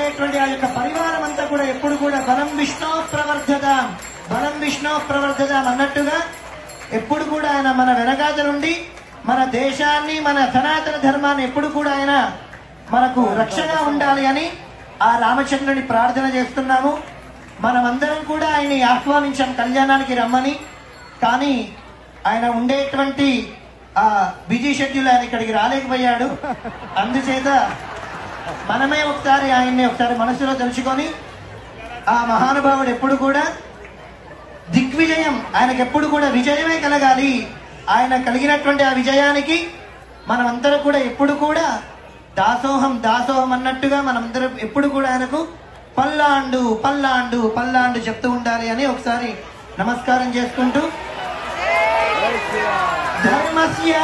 ఆ యొక్క పరివారం అంతా కూడా ఎప్పుడు కూడా బలం విష్ణో ప్రవర్ధదాం బలం విష్ణో ప్రవర్ధదాం అన్నట్టుగా ఎప్పుడు కూడా ఆయన మన వెనకాత నుండి మన దేశాన్ని మన సనాతన ధర్మాన్ని ఎప్పుడు కూడా ఆయన మనకు రక్షణ ఉండాలి అని ఆ రామచంద్రుని ప్రార్థన చేస్తున్నాము. మనమందరం కూడా ఆయన్ని ఆహ్వానించాం కళ్యాణానికి రమ్మని. కానీ ఆయన ఉండేటువంటి ఆ బిజీ షెడ్యూల్ ఆయన ఇక్కడికి రాలేకపోయాడు. అందుచేత మనమే ఒకసారి ఆయన్ని ఒకసారి మనసులో తెలుసుకొని ఆ మహానుభావుడు ఎప్పుడు కూడా దిగ్విజయం ఆయనకు ఎప్పుడు కూడా విజయమే కలగాలి. ఆయన కలిగినటువంటి ఆ విజయానికి మనమందరం కూడా ఎప్పుడు కూడా దాసోహం దాసోహం అన్నట్టుగా మనమందరం ఎప్పుడు కూడా ఆయనకు పల్లాండు పల్లాండు పల్లాండు చెప్తూ ఉండాలి అని ఒకసారి నమస్కారం చేసుకుంటూ. ధర్మస్య!